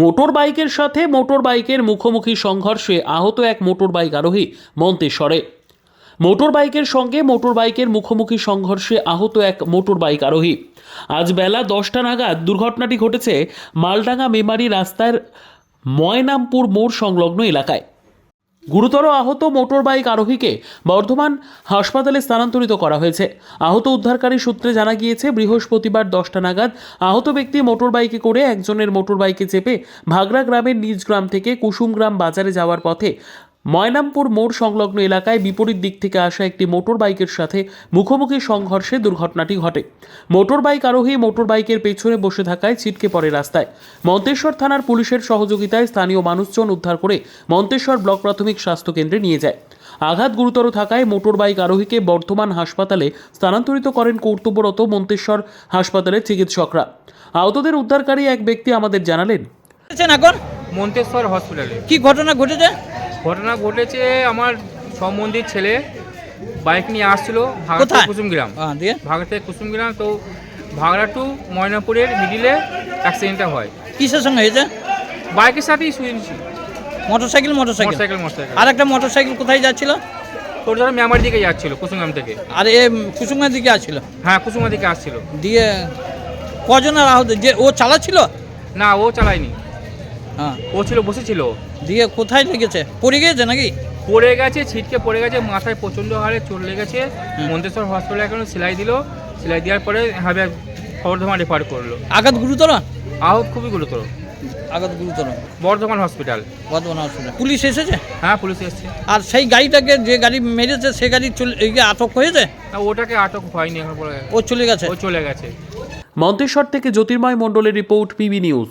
Motor বাইকের সাথে motor বাইকের মুখোমুখি সংঘর্ষে আহত এক মোটর বাইক আরোহী মন্তেশ্বরে। মোটর বাইকের সঙ্গে মোটর বাইকের মুখোমুখি সংঘর্ষে আহত এক মোটর বাইক আরোহী। আজ বেলা দশটা নাগাদ দুর্ঘটনাটি ঘটেছে মালডাঙ্গা মেমারি রাস্তার ময়নামপুর মোড় সংলগ্ন এলাকায়। গুরুতর আহত মোটর বাইক আরোহীকে বর্ধমান হাসপাতালে স্থানান্তরিত করা হয়েছে। আহত উদ্ধারকারী সূত্রে জানা গিয়েছে, বৃহস্পতিবার দশটা নাগাদ আহত ব্যক্তি মোটর বাইকে করে একজনের মোটর বাইকে চেপে ভাগড়া গ্রামের নিজ গ্রাম থেকে কুসুমগ্রাম বাজারে যাওয়ার পথে ময়নামপুর মোড় সংলগ্ন এলাকায় বিপরীত দিক থেকে আসা একটি মোটর বাইকের সাথে মুখোমুখি সংঘর্ষে দুর্ঘটনাটি ঘটে। মোটর বাইক আরোহী মোটর বাইকের পেছনে বসে থাকায় ছিটকে পড়ে রাস্তায়। মন্তেশ্বর থানার পুলিশের সহযোগিতায় স্থানীয় মানুষজন উদ্ধার করে মন্তেশ্বর ব্লক প্রাথমিক স্বাস্থ্য কেন্দ্রে নিয়ে যায়। আঘাত গুরুতর থাকায় মোটর বাইক আরোহীকে বর্ধমান হাসপাতালে স্থানান্তরিত করেন কর্তব্যরত মন্তেশ্বর হাসপাতালের চিকিৎসকরা। আহতদের উদ্ধারকারী এক ব্যক্তি আমাদের জানালেন। এখন? মন্তেশ্বর হসপিটালে কি ঘটনা ঘটেছে? ঘটনা ঘটেছে আমার সম্বন্ধীর ছেলে বাইক নিয়ে আসছিল ভাগা কোথায়? থেকে কুসুমগ্রাম। হ্যাঁ, দিয়ে? ভাগা থেকে কুসুমগ্রাম তো ভাগড়া টু ময়নাপুরের মিডিলে অ্যাক্সিডেন্টটা হয়। কিসের সঙ্গে হয়েছে? বাইকের সাথেই শুয়েছি মোটরসাইকেল মোটরসাইকেল মোটরসাইকেল মোটরসাইকেল আর একটা মোটরসাইকেল কোথায় যাচ্ছিল? তোর ধরো মেমারি দিকে যাচ্ছিল কুসুমগ্রাম থেকে। আর এ কুসুমের দিকে আসছিল? হ্যাঁ কুসুমা দিকে আসছিল। দিয়ে কজনের আহত? যে ও চালাচ্ছিল? না ও চালায়নি। হ্যাঁ। ও ছিল বসেছিল? দিয়ে কোথায় লেগেছে? পড়ে গিয়েছে নাকি? পড়ে গেছে ছিটকে পড়ে গেছে মাথায় প্রচণ্ড হারে চোট লেগেছে। মন্তেশ্বর হসপিটালে এখন সেলাই দিল। সেলাই দেওয়ার পরে হাবে বর্ধমান রেফার করল। আঘাত গুরুতর? আহত খুবই গুরুতর। আঘাত গুরুতর। Bardhaman hospital Bardhaman hospital police এসেছে? হ্যাঁ পুলিশ এসছে। আর সেই গাড়িটাকে যে গাড়ি মেরেছে সে গাড়ি চলে আটক হয়েছে? ওটাকে আটক হয়নি এখন ও চলে গেছে? ও চলে গেছে। মন্তেশ্বর থেকে জ্যোতির্ময় মণ্ডলের report PB news.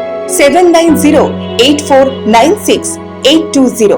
seven nine zero eight four nine six eight two zero